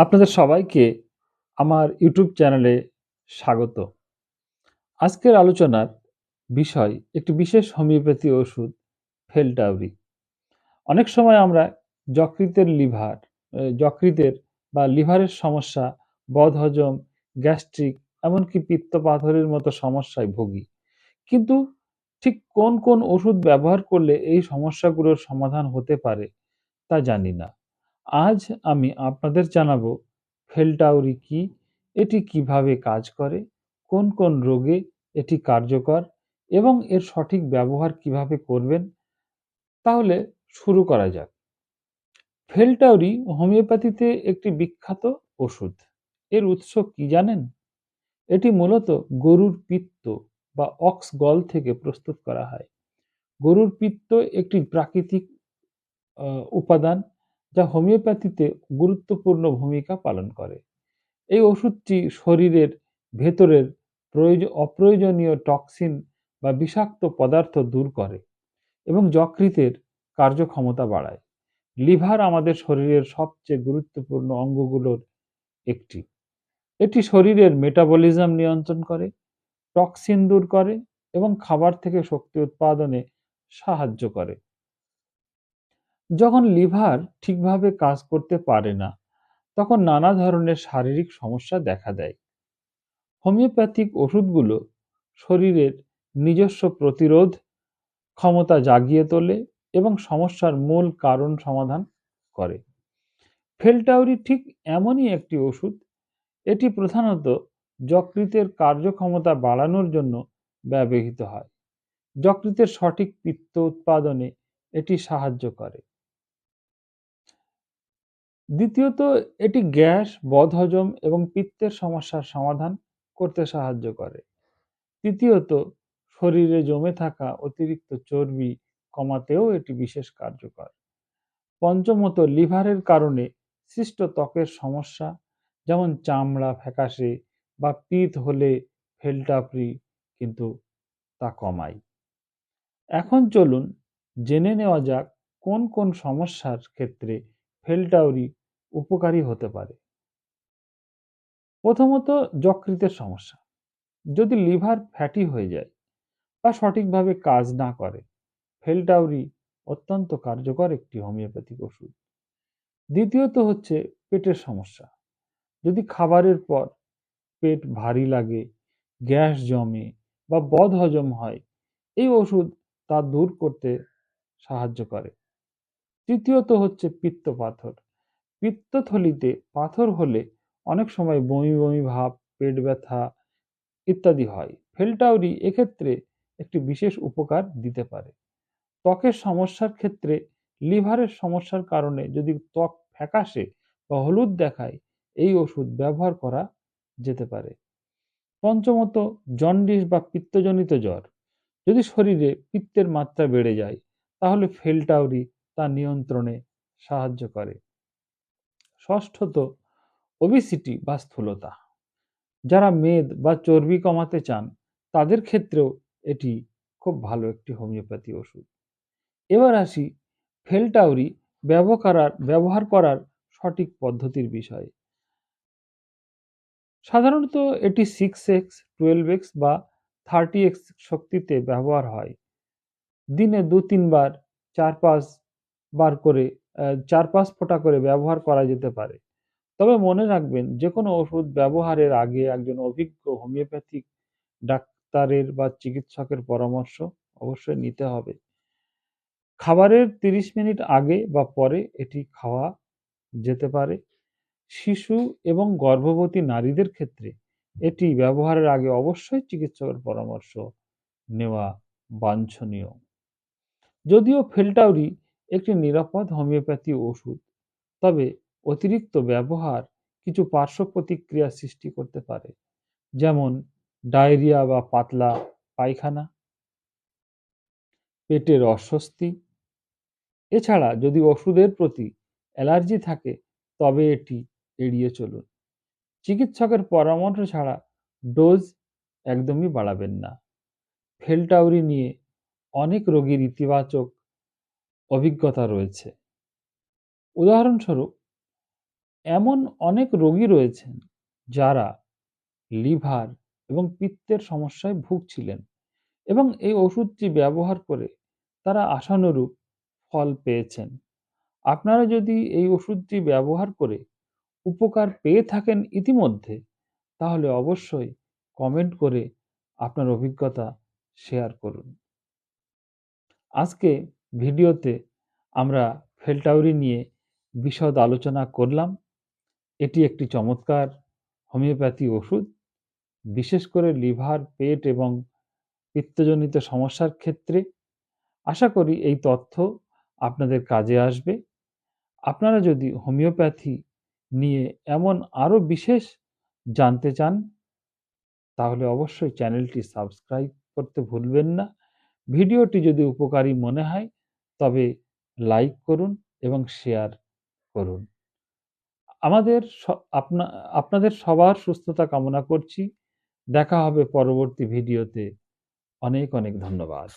আপনাদের সবাইকে আমার ইউটিউব চ্যানেলে স্বাগত। আজকের আলোচনার বিষয় একটি বিশেষ হোমিওপ্যাথি ওষুধ, ফেলটাউরি। অনেক সময় আমরা যকৃতের লিভার যকৃতের বা লিভারের সমস্যা, বদহজম, গ্যাস্ট্রিক, এমনকি পিত্তপাথরের মতো সমস্যায় ভুগি। কিন্তু ঠিক কোন কোন ওষুধ ব্যবহার করলে এই সমস্যাগুলোর সমাধান হতে পারে তা জানি না। আজ আমি আপনাদের জানাব ফেলটাউরি কি, এটি কীভাবে কাজ করে, কোন কোন রোগে এটি কার্যকর, এবং এর সঠিক ব্যবহার কীভাবে করবেন। তাহলে শুরু করা যাক। ফেলটাউরি হোমিওপ্যাথিতে একটি বিখ্যাত ওষুধ। এর উৎস কি জানেন? এটি মূলত গরুর পিত্ত বা অক্স গল থেকে প্রস্তুত করা হয়। গরুর পিত্ত একটি প্রাকৃতিক উপাদান যা হোমিওপ্যাথিতে গুরুত্বপূর্ণ ভূমিকা পালন করে। এই ওষুধটি শরীরের ভেতরের প্রয়োজ- অপ্রয়োজনীয় টক্সিন বা বিষাক্ত পদার্থ দূর করে এবং যকৃতের কার্যক্ষমতা বাড়ায়। লিভার আমাদের শরীরের সবচেয়ে গুরুত্বপূর্ণ অঙ্গগুলোর একটি। এটি শরীরের মেটাবলিজম নিয়ন্ত্রণ করে, টক্সিন দূর করে এবং খাবার থেকে শক্তি উৎপাদনে সাহায্য করে। যখন লিভার ঠিকভাবে কাজ করতে পারে না, তখন নানা ধরনের শারীরিক সমস্যা দেখা দেয়। হোমিওপ্যাথিক ওষুধগুলো শরীরের নিজস্ব প্রতিরোধ, ক্ষমতা জাগিয়ে তোলে এবং সমস্যার মূল কারণ সমাধান করে। ফেলটাউরি ঠিক এমনই একটি ওষুধ, এটি প্রধানত যকৃতের কার্যক্ষমতা বাড়ানোর জন্য ব্যবহৃত হয়। যকৃতের সঠিক পিত্ত উৎপাদনে এটি সাহায্য করে। দ্বিতীয়ত, এটি গ্যাস, বদহজম এবং পিত্তের সমস্যার সমাধান করতে সাহায্য করে। তৃতীয়ত, শরীরে জমে থাকা অতিরিক্ত চর্বি কমাতেও এটি বিশেষ কার্যকর। পঞ্চমত, লিভারের কারণে সৃষ্ট ত্বকের সমস্যা, যেমন চামড়া ফ্যাকাশে বা পিত হলে ফেলটাপরি কিন্তু তা কমায়। এখন চলুন জেনে নেওয়া যাক কোন কোন সমস্যার ক্ষেত্রে ফেলটাউরি উপকারী হতে পারে। প্রথমত যকৃতের সমস্যা। যদি লিভার ফ্যাটি হয়ে যায় বা সঠিকভাবে কাজ না করে, ফেলটাউরি অত্যন্ত কার্যকর একটি হোমিওপ্যাথিক ওষুধ। দ্বিতীয়ত হচ্ছে পেটের সমস্যা। যদি খাবারের পর পেট ভারী লাগে, গ্যাস জমে বা বদ হজম হয়, এই ওষুধ তা দূর করতে সাহায্য করে। তৃতীয়ত হচ্ছে পিত্ত পাথর পিত্তথলিতে পাথর হলে অনেক সময় বমি বমি ভাব, পেট ব্যথা ইত্যাদি হয়। ফেলটাউরি এক্ষেত্রে একটি বিশেষ উপকার দিতে পারে। ত্বকের সমস্যার ক্ষেত্রে লিভারের সমস্যার কারণে যদি ত্বক ফ্যাকাশে বা হলুদ দেখায়, এই ওষুধ ব্যবহার করা যেতে পারে। পঞ্চমত, জন্ডিস বা পিত্তজনিত জ্বর। যদি শরীরে পিত্তের মাত্রা বেড়ে যায়, তাহলে ফেলটাউরি তা নিয়ন্ত্রণে সাহায্য করে। ষষ্ঠত ওবিসিটি বা স্থূলতা। যারা মেদ বা চর্বি কমাতে চান, তাদের ক্ষেত্রেও এটি খুব ভালো একটি হোমিওপ্যাথি ওষুধ। এবার আসি ফেলটাউরি ব্যবহার ব্যবহার করার সঠিক পদ্ধতির বিষয়ে। সাধারণত এটি সিক্স এক্স টুয়েলভ এক্স বা থার্টি এক্স শক্তিতে ব্যবহার হয়। দিনে দু তিনবার চার পাঁচ বার করে চার পাঁচ ফোঁটা করে ব্যবহার করা যেতে পারে। তবে মনে রাখবেন যে কোনো ওষুধ ব্যবহারের আগে একজন অভিজ্ঞ হোমিওপ্যাথিক ডাক্তারের বা চিকিৎসকের পরামর্শ অবশ্যই নিতে হবে। খাবারের তিরিশ মিনিট আগে বা পরে এটি খাওয়া যেতে পারে। শিশু এবং গর্ভবতী নারীদের ক্ষেত্রে এটি ব্যবহারের আগে অবশ্যই চিকিৎসকের পরামর্শ নেওয়া বাঞ্ছনীয়। যদিও ফেলটাউরি একটি নিরাপদ হোমিওপ্যাথি ওষুধ। তবে অতিরিক্ত ব্যবহার কিছু পার্শ্ব প্রতিক্রিয়া সৃষ্টি করতে পারে, যেমন ডায়রিয়া বা পাতলা পায়খানা, পেটের অস্বস্তি। এছাড়া যদি ওষুধের প্রতি অ্যালার্জি থাকে, তবে এটি এড়িয়ে চলুন। চিকিৎসকের পরামর্শ ছাড়া ডোজ একদমই বাড়াবেন না। ফেলটাউরি নিয়ে অনেক রোগীর ইতিবাচক অভিজ্ঞতা রয়েছে। উদাহরণস্বরূপ, এমন অনেক রোগী রয়েছেন যারা লিভার এবং পিত্তের সমস্যায় ভুগছিলেন এবং এই ওষুধটি ব্যবহার করে তারা আশানুরূপ ফল পেয়েছেন। আপনারা যদি এই ওষুধটি ব্যবহার করে উপকার পেয়ে থাকেন ইতিমধ্যে, তাহলে অবশ্যই কমেন্ট করে আপনার অভিজ্ঞতা শেয়ার করুন। আজকে ভিডিওতে আমরা ফেলটাউরি নিয়ে বিশদ আলোচনা করলাম। এটি একটি চমৎকার হোমিওপ্যাথি ওষুধ। বিশেষ করে লিভার, পেট এবং পিত্তজনিত সমস্যার ক্ষেত্রে আশা করি এই তথ্য আপনাদের কাজে আসবে। আপনারা যদি হোমিওপ্যাথি নিয়ে এমন আরও বিশেষ জানতে চান, তাহলে অবশ্যই চ্যানেলটি সাবস্ক্রাইব করতে ভুলবেন না। ভিডিওটি যদি উপকারী মনে হয় তবে লাইক করুন এবং শেয়ার করুন। আমাদের আপনা, আপনাদের সবার সুস্থতা কামনা করছি। দেখা হবে পরবর্তী ভিডিওতে অনেক অনেক ধন্যবাদ।